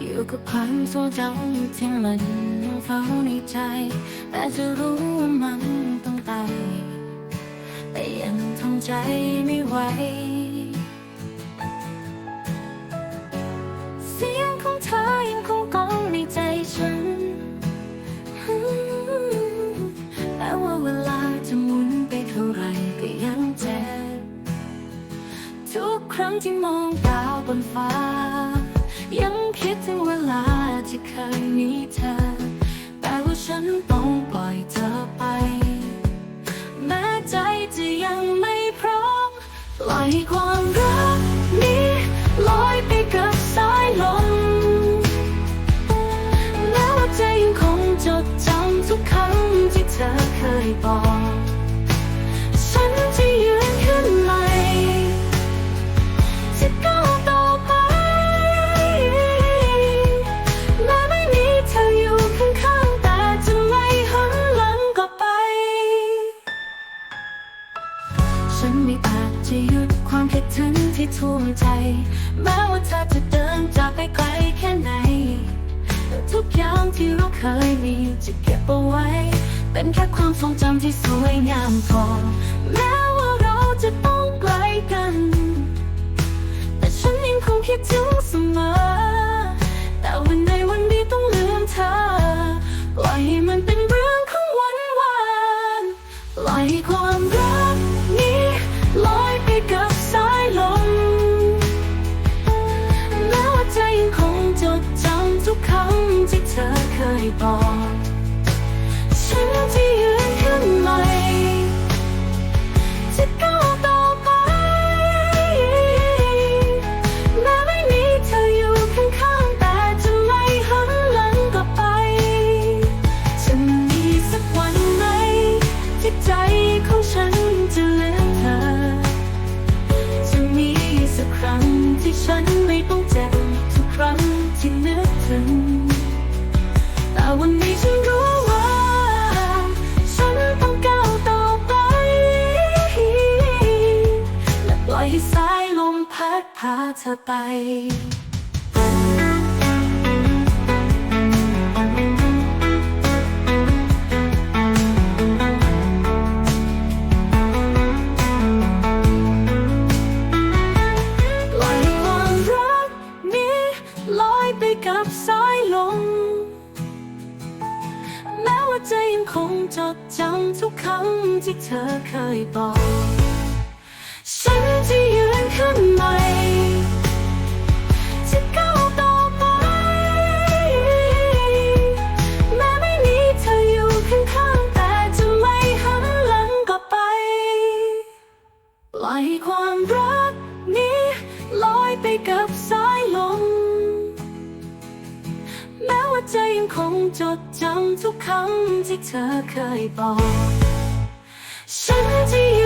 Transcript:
อยู่กับความทรงจำที่มันยังเฝ้าในใจ แต่จะรู้ว่ามันต้องตายแต่ยังทำใจไม่ไหวเสียงของเธอยังคงก้องในใจฉันแม้ว่าเวลาจะหมุนไปเท่าไรก็ยังเจ็บทุกครั้งที่มองดาวบนฟ้า คิดถึงเวลาที่เคยมีเธอ แต่ว่าฉันต้องปล่อยเธอไป แม้ใจจะยังไม่พร้อมปล่อยความรักนี้ลอยไปกับสายลมแม้ว่าใจยังคงจดจำทุกคำที่เธอเคยบอก ใจ แม้ว่าเธอจะเดินจากไปไกลแค่ไหนทุกอย่างที่เราเคยมีจะเก็บเอาไว้ เป็นแค่ความทรงจำที่สวยงามพอ แม้ว่าเราจะต้องไกลกัน แต่ฉันยังคงคิดถึงเสมอ บอกฉันจะยืนขึ้นใหม่จะก้าวต่อไปแม้ไม่มีเธออยู่ข้างๆแต่จะไม่หันหลังกลับไป จะมีสักวันไหมที่ใจของฉันจะลืมเธอ จะมีสักครั้งที่ฉัน วันนี้ฉันรู้ว่าฉันต้องก้าวต่อไป และปล่อยให้สายลมพัดพาเธอไป คงจดจำทุกคำที่เธอเคยบอก ฉันจะยืนขึ้นใหม่จะก้าวต่อไป แม้ไม่มีเธออยู่ข้างๆแต่จะไม่หันหลังกลับไป ปล่อยความรักนี้ลอยไปกับสาย ใจยังคงจดจำทุกคำที่เธอเคยบอก ฉันที่